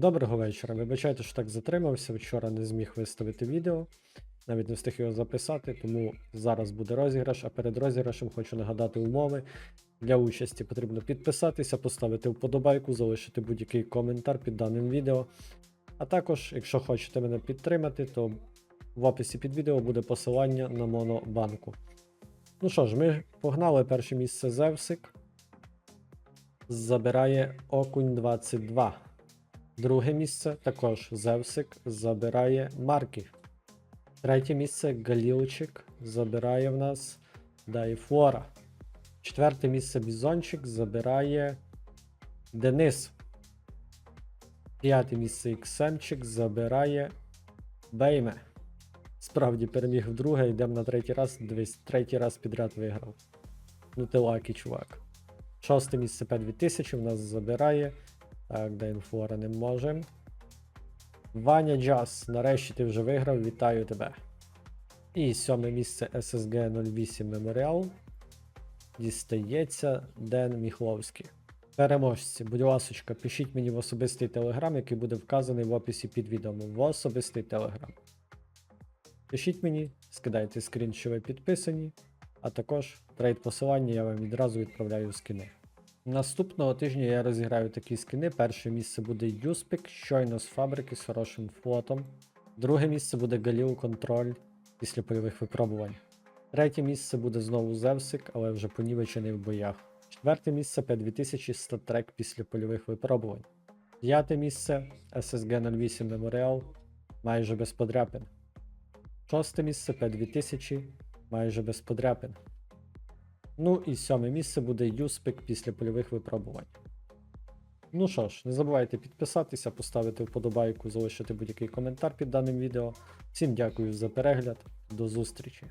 Доброго вечора. Вибачайте, що так затримався. Вчора не зміг виставити відео, навіть не встиг його записати, тому зараз буде розіграш. А перед розіграшем хочу нагадати умови. Для участі потрібно підписатися, поставити вподобайку, залишити будь-який коментар під даним відео. А також, якщо хочете мене підтримати, то в описі під відео буде посилання на монобанку. Ну що ж, ми погнали перше місце Зевсик. Забирає Окунь 22. Друге місце також Зевсик забирає Маркі. Третє місце Галілчик забирає в нас Дайфлора. Четверте місце Бізончик забирає Денис. П'яте місце Іксемчик забирає Бейме. Справді переміг вдруге, йдемо на третій раз. Дивись, третій раз підряд виграв. Ну ти лакі, чувак. Шосте місце П2000 в нас забирає. Так, Дейнфлора не можемо. Ваня Джаз, нарешті ти вже виграв, вітаю тебе. І сьоме місце SSG 08 Memorial. Дістається Ден Міхловський. Переможці, будь ласочка, пишіть мені в особистий телеграм, який буде вказаний в описі під відео. В особистий телеграм. Пишіть мені, скидайте скрін, що ви підписані, а також трейд посилання я вам відразу відправляю скини. Наступного тижня я розіграю такі скини. Перше місце буде Юспік, щойно з фабрики з хорошим флотом. Друге місце буде Галіл Контроль після польових випробувань. Третє місце буде знову Зевсик, але вже понівечений в боях. Четверте місце П2000 статрек після польових випробувань. П'яте місце SSG 08 Memorial майже без подряпин. Шосте місце П2000 майже без подряпин. Ну і сьоме місце буде Юспик після польових випробувань. Ну що ж, не забувайте підписатися, поставити вподобайку, залишити будь-який коментар під даним відео. Всім дякую за перегляд, до зустрічі!